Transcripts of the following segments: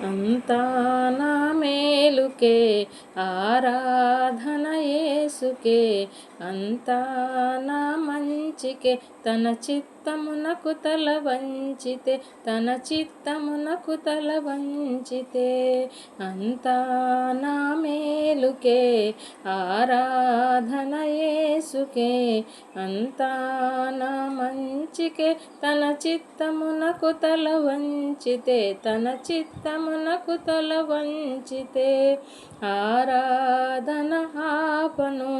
అంతా నా మేలుకే ఆరాధన యేసుకే అంతా నా మంచి మంచికే తన చిత్తమునకు తల వంచితే తన చిత్తమునకు తల వంచితే అంతా నా మేలుకే ఆరాధన యేసుకే అంతా నా మంచికే తన చిత్తమునకు తల వంచితే తన చిత్తమునకు తల వంచితే ఆరాధన ఆపను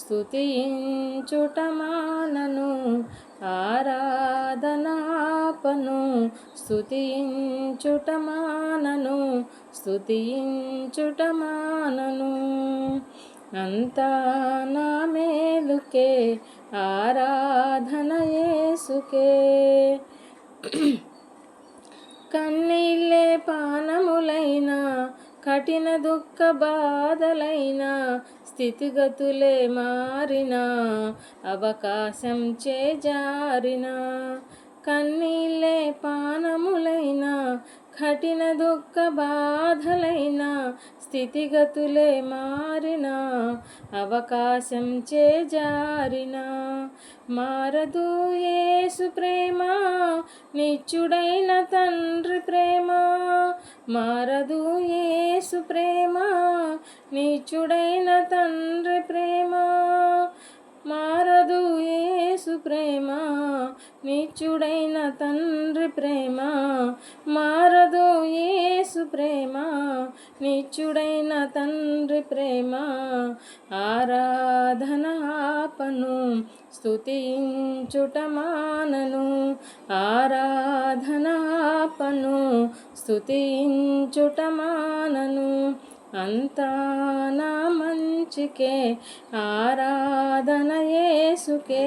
స్థుతించుటమానను మానను ఆరాధనాపను స్థుతించుటమానను స్థుతించుటమానను అంతా నా మేలుకే ఆరాధన యేసుకే. కన్నీళ్ళే పానములైన కఠిన దుఃఖ బాధలైనా స్థితిగతులే మారిన అవకాశం చేజారిన కన్నీళ్ళే పానములైనా కఠిన దుఃఖ బాధలైన స్థితిగతులే మారిన అవకాశం చేజారిన మారదు యేసు ప్రేమ నిచ్చుడైన తండ్రి ప్రేమ. మారదు యేసు ప్రేమ నిచ్చుడైన తండ్రి ప్రేమ. మారదు యేసు ప్రేమ నిత్యుడైన తండ్రి ప్రేమ మారదు యేసు ప్రేమ. నిత్యుడైన తండ్రి ప్రేమ ఆరాధన ఆపను స్తుతించుట మానను. ఆరాధన ఆపను స్తుతించుట మానను. అంతా నా మంచికే ఆరాధన యేసుకే.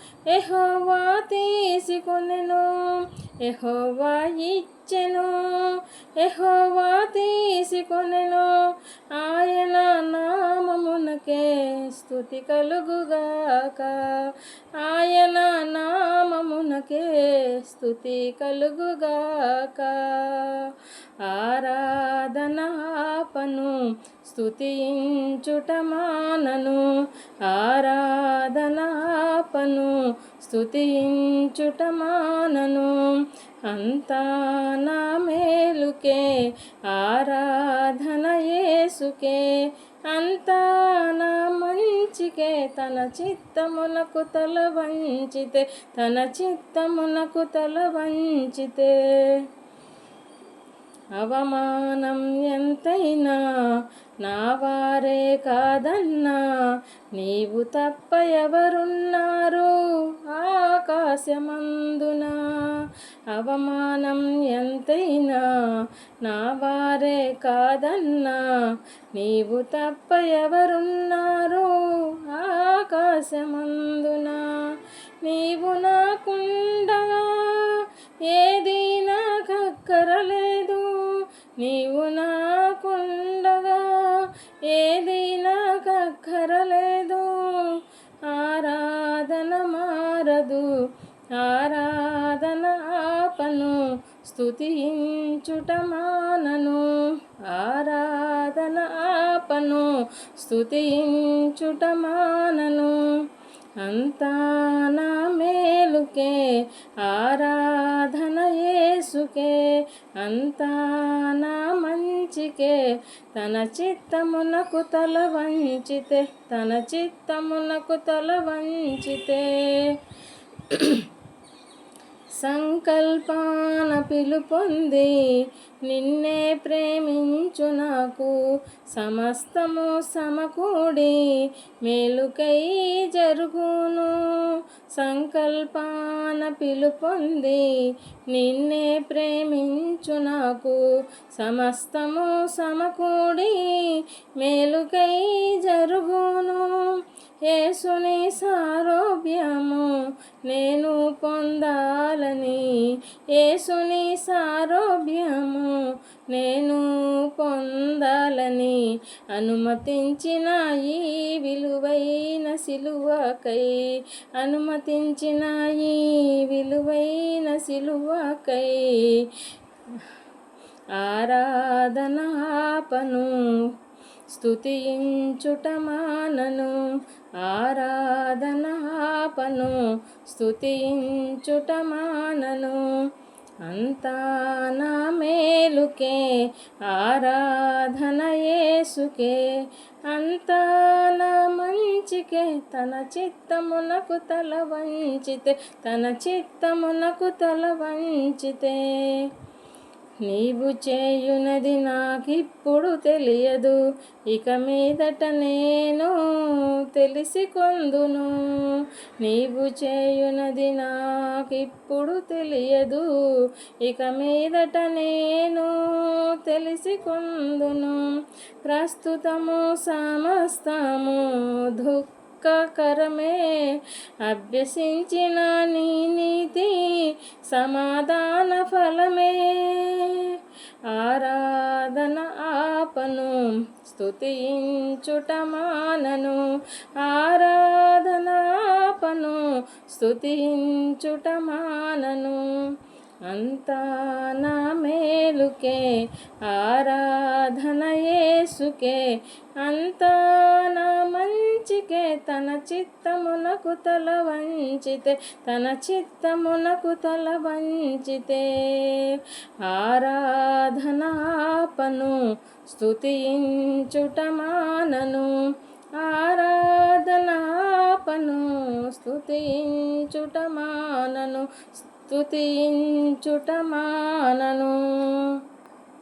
ఎహోవా తీసుకొనెను ఎహోవా ఇచ్చెను ఎహోవా తీసుకొనెను. ఆయన నామమునకే స్థుతి కలుగుగాక. ఆయన నామమునకే స్థుతి కలుగుగాక. ఆరాధనాపను ఆపను స్తుతించుట మానను. ఆరాధన ఆపను మానను. అంతా నా మేలుకే ఆరాధన యేసుకే. అంతా నా మంచికే తన చిత్తమునకు తల వంచితే తన చిత్తమునకు తల వంచితే. అవమానం ఎంతైనా నా వారే కాదన్నా నీవు తప్ప ఎవరున్నారు ఆకాశమందునా. అవమానం ఎంతైనా నా వారే కాదన్నా. నీవు తప్ప ఎవరున్నారు ఆకాశమందున. నీవు నాకుండగా ఏది నాకక్కరలేదు. నీవు నాకుండగా ఏది నాకక్కరలేదు. ఆరాధన మారదు ఆరా ఆపను స్తుతించుట మానను ఆరాధన ఆపను స్తుతించుట మానను అంతా నా మేలుకే ఆరాధన యేసుకే. అంతా నా మంచికే తన చిత్తమునకు తల వంచితే తన చిత్తమునకు తల వంచితే. సంకల్పాన పిలుపొంది నిన్నే ప్రేమించి నాకు. సమస్తము సమకూడి మేలుకై జరుగును. సంకల్పాన పిలుపొంది నిన్నే ప్రేమించు నాకు. సమస్తము సమకూడి మేలుకై జరుగును. యేసుని సారోగ్యము నేను పొందాలని. యేసుని సారోగ్యము నేను పొందాలని అనుమతించిన ఈ విలువైన సిలువకై అనుమతించిన ఈ విలువైన సిలువకై ఆరాధనాపను స్తుతించుటమానను ఆరాధనాపను స్తుతించుటమానను అంతా నా మేలుకే ఆరాధన యేసుకే. అంతా నా మంచికే తన చిత్తమునకు తల వంచితే తన చిత్తమునకు తల వంచితే. నీవు చేయునది నాకిప్పుడు తెలియదు ఇక మీదట నేను తెలిసి కొందును నీవు చేయునది నాకిప్పుడు తెలియదు. ఇక మీదట నేను తెలిసి కొందును ప్రస్తుతము సమస్తము దుఃఖకరమే. అభ్యసించిన నీ నీతి సమాధాన ఫలమే. ఆరాధన ఆపను స్తుతించుట మానను. ఆరా స్తుతించుట మానను అంతా నా మేలుకే ఆరాధన యేసుకే. అంతా నా మంచికే తన చిత్తమునకు తల వంచితే తన చిత్తమునకు తల వంచితే. ఆరాధనాపను స్తుతించుట మానను ఆరాధనాపను స్తుతించుట మానను స్తుతించుట మానను